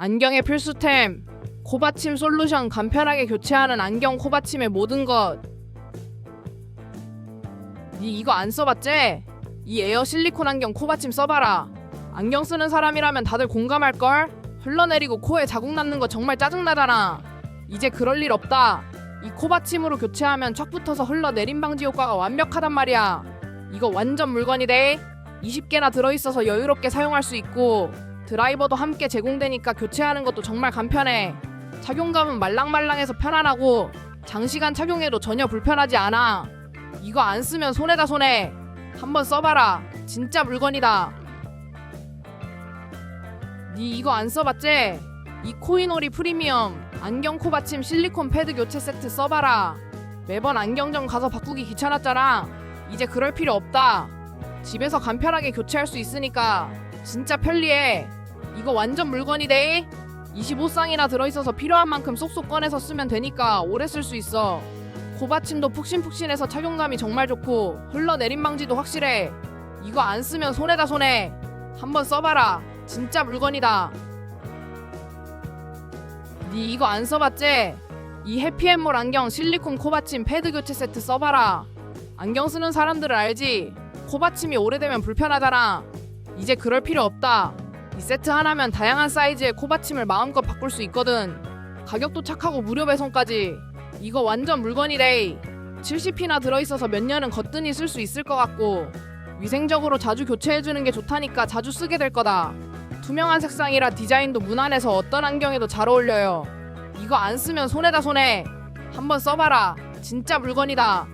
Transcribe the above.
안경의 필수템 코받침 솔루션 간편하게 교체하는 안경 코받침의 모든 것. 니 이거 안 써봤지? 이 에어 실리콘 안경 코받침 써봐라. 안경 쓰는 사람이라면 다들 공감할 걸. 흘러내리고 코에 자국 남는 거 정말 짜증나잖아. 이제 그럴 일 없다. 이 코받침으로 교체하면 척 붙어서 흘러내림 방지 효과가 완벽하단 말이야. 이거 완전 물건이 돼. 20개나 들어있어서 여유롭게 사용할 수 있고 드라이버도 함께 제공되니까 교체하는 것도 정말 간편해. 착용감은 말랑말랑해서 편안하고 장시간 착용해도 전혀 불편하지 않아. 이거 안 쓰면 손해다 손해. 한번 써봐라. 진짜 물건이다. 니 이거 안 써봤지? 이 코이노리 프리미엄 안경 코 받침 실리콘 패드 교체 세트 써봐라. 매번 안경점 가서 바꾸기 귀찮았잖아. 이제 그럴 필요 없다. 집에서 간편하게 교체할 수 있으니까 진짜 편리해. 이거 완전 물건이 돼. 25쌍이나 들어있어서 필요한 만큼 쏙쏙 꺼내서 쓰면 되니까 오래 쓸 수 있어. 고받침도 푹신푹신해서 착용감이 정말 좋고 흘러내림 방지도 확실해. 이거 안 쓰면 손해다 손해. 한번 써봐라. 진짜 물건이다. 니 이거 안 써봤지? 이 해피앤몰 안경 실리콘 코받침 패드 교체 세트 써봐라. 안경 쓰는 사람들을 알지? 코받침이 오래되면 불편하잖아. 이제 그럴 필요 없다. 이 세트 하나면 다양한 사이즈의 코받침을 마음껏 바꿀 수 있거든. 가격도 착하고 무료 배송까지. 이거 완전 물건이래. 70피나 들어있어서 몇 년은 거뜬히 쓸 수 있을 것 같고 위생적으로 자주 교체해주는 게 좋다니까 자주 쓰게 될 거다. 투명한 색상이라 디자인도 무난해서 어떤 안경에도 잘 어울려요. 이거 안 쓰면 손해다 손해. 한번 써봐라. 진짜 물건이다.